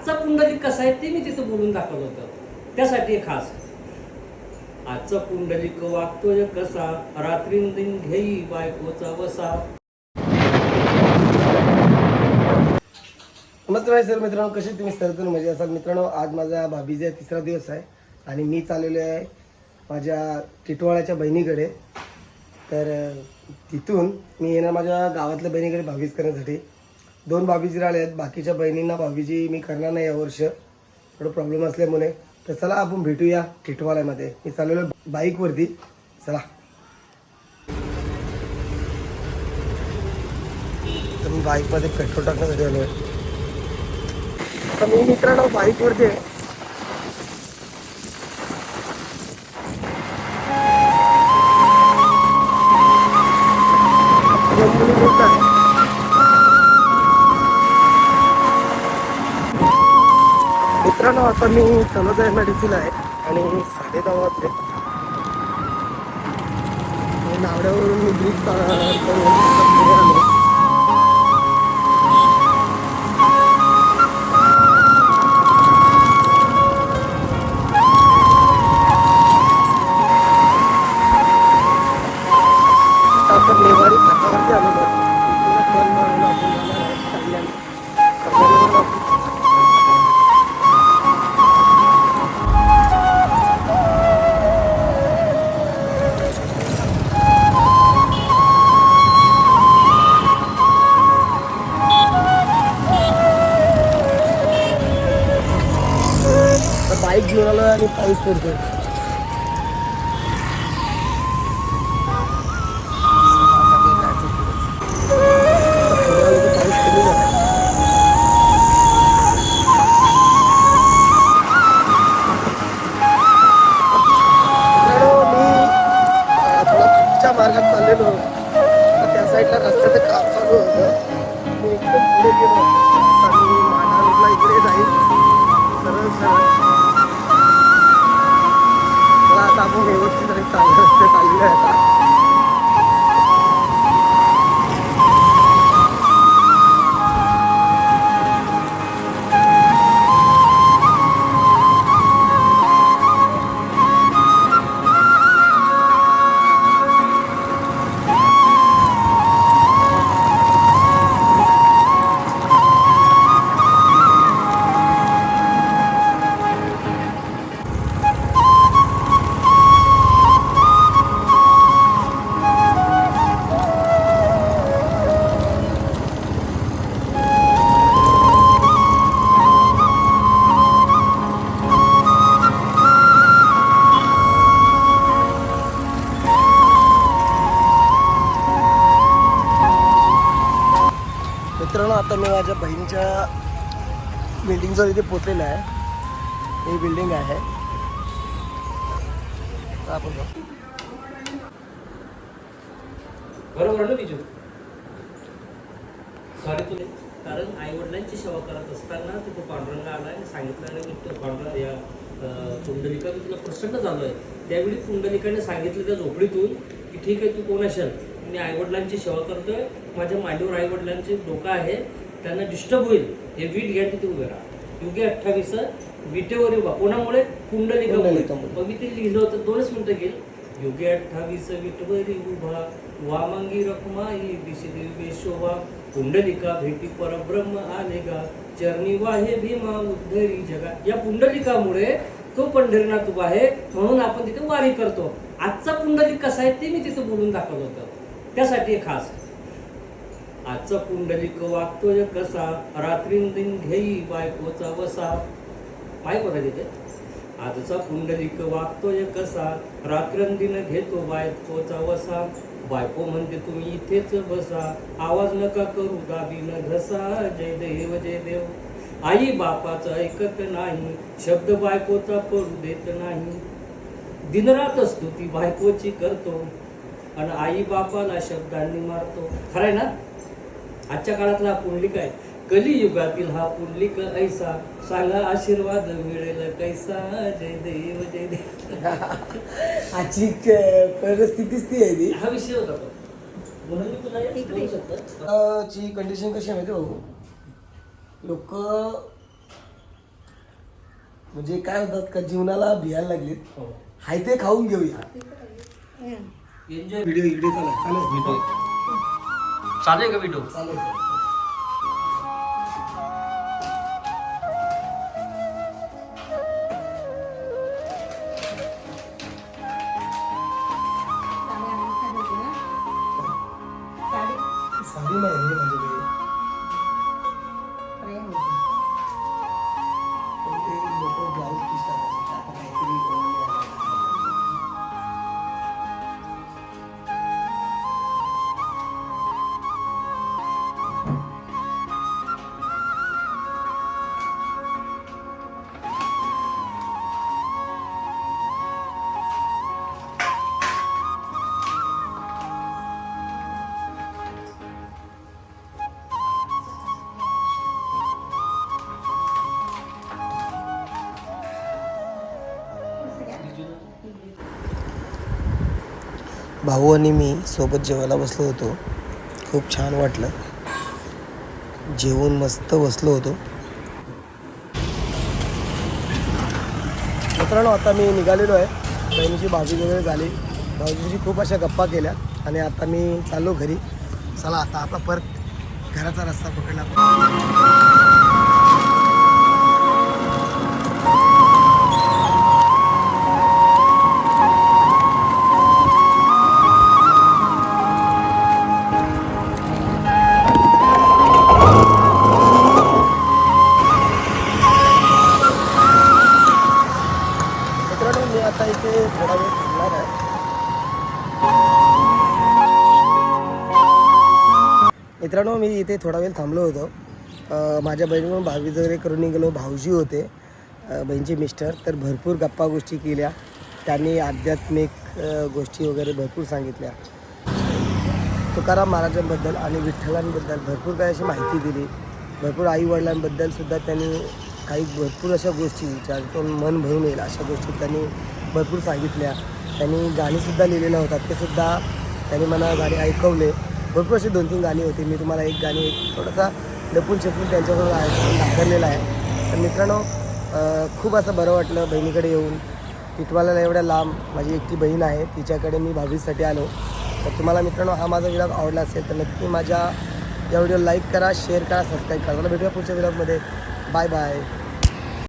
आजचा पुंडलिक कसा आहे ते मी तिथं बोलून दाखवलं होतं. त्यासाठी खास. आजचा पुंडलिक वागतोय कसा? रात्रींदिन घेई बायकोचा वसा. नमस्ते सर मित्रांनो कसे तुम्ही? सर्वजण मजे असाल. मित्रांनो आज माझा भाभीचा तिसरा दिवस आहे आणि मी चाललेलो आहे माझ्या टिटवाळ्याच्या बहिणीकडे. तर तिथून मी येणार माझ्या गावातल्या बहिणीकडे भावीज करण्यासाठी. दोन भाभीजी राहिले आहेत. बाकीच्या बहिणींना भाभीजी मी करणार नाही यावर्ष. थोडं प्रॉब्लेम असल्यामुळे. तर चला आपण भेटूया टिटवाळ्यामध्ये मी चाललेलो बाईकवरती. चला. तर मी बाईकमध्ये पेट्रोल टाकण्यासाठी आलो आहे मी मित्रांनो बाईकवरती आहे. मित्रांनो आता मी चालत आहे मेडिसिन आहे आणि साडे दहा वाजले नावड्यावरून मी ब्रिज थोडा चुकीच्या मार्गात चाललेलो त्या साईडला रस्त्याचं काम चालू होतं. मी एकदम पुढे गेलो मला आता आपण व्यवस्थित तरी चांगलं रस्ते चाललेलं मी माझ्या बहिणीच्या बिल्डिंगजवळ इथे पोचलेला आहे. ही बिल्डिंग आहे. आपण बरोबर ना बिजू सॉरी तुले कारण आई वडिलांची सेवा करत असताना तिथं पांडुरंग आला आणि सांगितलं आणि मी पांडुरंग या कुंडलिका मी तुला प्रसन्न झालो आहे त्यावेळी कुंडलिकाने सांगितलं त्या झोपडीतून की ठीक आहे तू कोण असेल? मी आई वडिलांची सेवा करतोय. माझ्या मांडीवर आई वडिलांचे डोकं आहे. त्यांना डिस्टर्ब होईल. हे वीट घ्या तिथे उभे राहा. युगे अठ्ठावीस विटेवर उभा. कोणामुळे? पुंडलिकामुळे. मग मी ते लिहिलं होतं दोनच मिनिटं गेली. योगी अठ्ठावीस विटवरी उभा. वामांगी रखमाई दिशे शोभा. पुंडलिका भेटी परब्रह्म आले गा चरणी वाहे भीमा उद्धरी जगा. या पुंडलिकामुळे तो पंढरीनाथ उभा आहे. म्हणून आपण तिथे वारी करतो. आजचा पुंडलिक कसा आहे ते मी तिथे बोलून दाखवलं होतं. त्यासाठी खास. आजचा पुंडलिक वागतोय कसा? रात्रींदिन घेई बायकोचा वसा. बायको होता तिथे? आजचा पुंडलिक वागतोय कसा? रात्रंदिन घेतो बायकोचा वसा. बायको म्हणते तुम्ही इथेच बसा. आवाज नका करू दाबीन घसा. जय देव जय देव. आई बापाचं ऐकत नाही. शब्द बायकोचा पडू देत नाही. दिनरात असतो ती बायकोची करतो. आणि आई बापाला शब्दांनी मारतो. खरंय ना? आजच्या काळातला हा पुंडलिक आहे. कलियुगातील हा पुंडलिक ऐसा सांगा आशीर्वाद मिळेल कैसा? जय देव जय देव. आजची परिस्थितीच ती आहे ती. हा विषय होता तो म्हणून मी तुला बोलू शकतो अ, ची कंडिशन कशी आहे माहिती भाऊ लोक म्हणजे काय होतात का जीवनाला भियायला लागलीत. हो. हाय ते खाऊन घेऊया. एन्जॉय व्हिडिओ इकडे चालेल व्हिडिओ चालेल का व्हिडिओ चालेल. भाऊ आणि मी सोबत जेवायला बसलो होतो. खूप छान वाटलं. जेवून मस्त बसलो होतो. मित्रांनो आता मी निघालेलो आहे. बहिणीची भाजी वगैरे झाली. भाऊजीची खूप अशा गप्पा केल्या आणि आता मी चाललो घरी. चला आता आता परत घराचा रस्ता पकडला थोडा वेळ थांबणार आहे मित्रांनो मी इथे थोडा वेळ थांबलो होतो. माझ्या बहिणीकडून भावी वगैरे करून निघालो. भाऊजी होते. अं, बहिणीचे मिस्टर. तर भरपूर गप्पा गोष्टी केल्या. त्यांनी आध्यात्मिक गोष्टी वगैरे भरपूर सांगितल्या. तुकाराम महाराजांबद्दल आणि विठ्ठलांबद्दल भरपूर काही अशी माहिती दिली. भरपूर आईवडिलांबद्दल सुद्धा त्यांनी काही भरपूर अशा गोष्टी ज्यातून मन भरून येईल अशा गोष्टी त्यांनी भरपूर सांगितल्या. त्यांनी गाणीसुद्धा लिहिलेलं होतात ते सुद्धा त्यांनी मला गाणी ऐकवले. भरपूर अशी दोन तीन गाणी होती. मी तुम्हाला एक गाणी एक थोडासा लपून छपून त्यांच्याकडून ऐकून दाखवलेला आहे. तर मित्रांनो खूप असं बरं वाटलं बहिणीकडे येऊन. टिटवाल्याला एवढ्या लांब माझी एकटी बहीण आहे तिच्याकडे मी भावीसाठी आलो. तर तुम्हाला मित्रांनो हा माझा विलाग आवडला असेल तर नक्की माझ्या या व्हिडिओ लाईक करा शेअर करा सबस्क्राईब करा. मला भेटूया पुढच्या व्हिडिओमध्ये. Bye bye.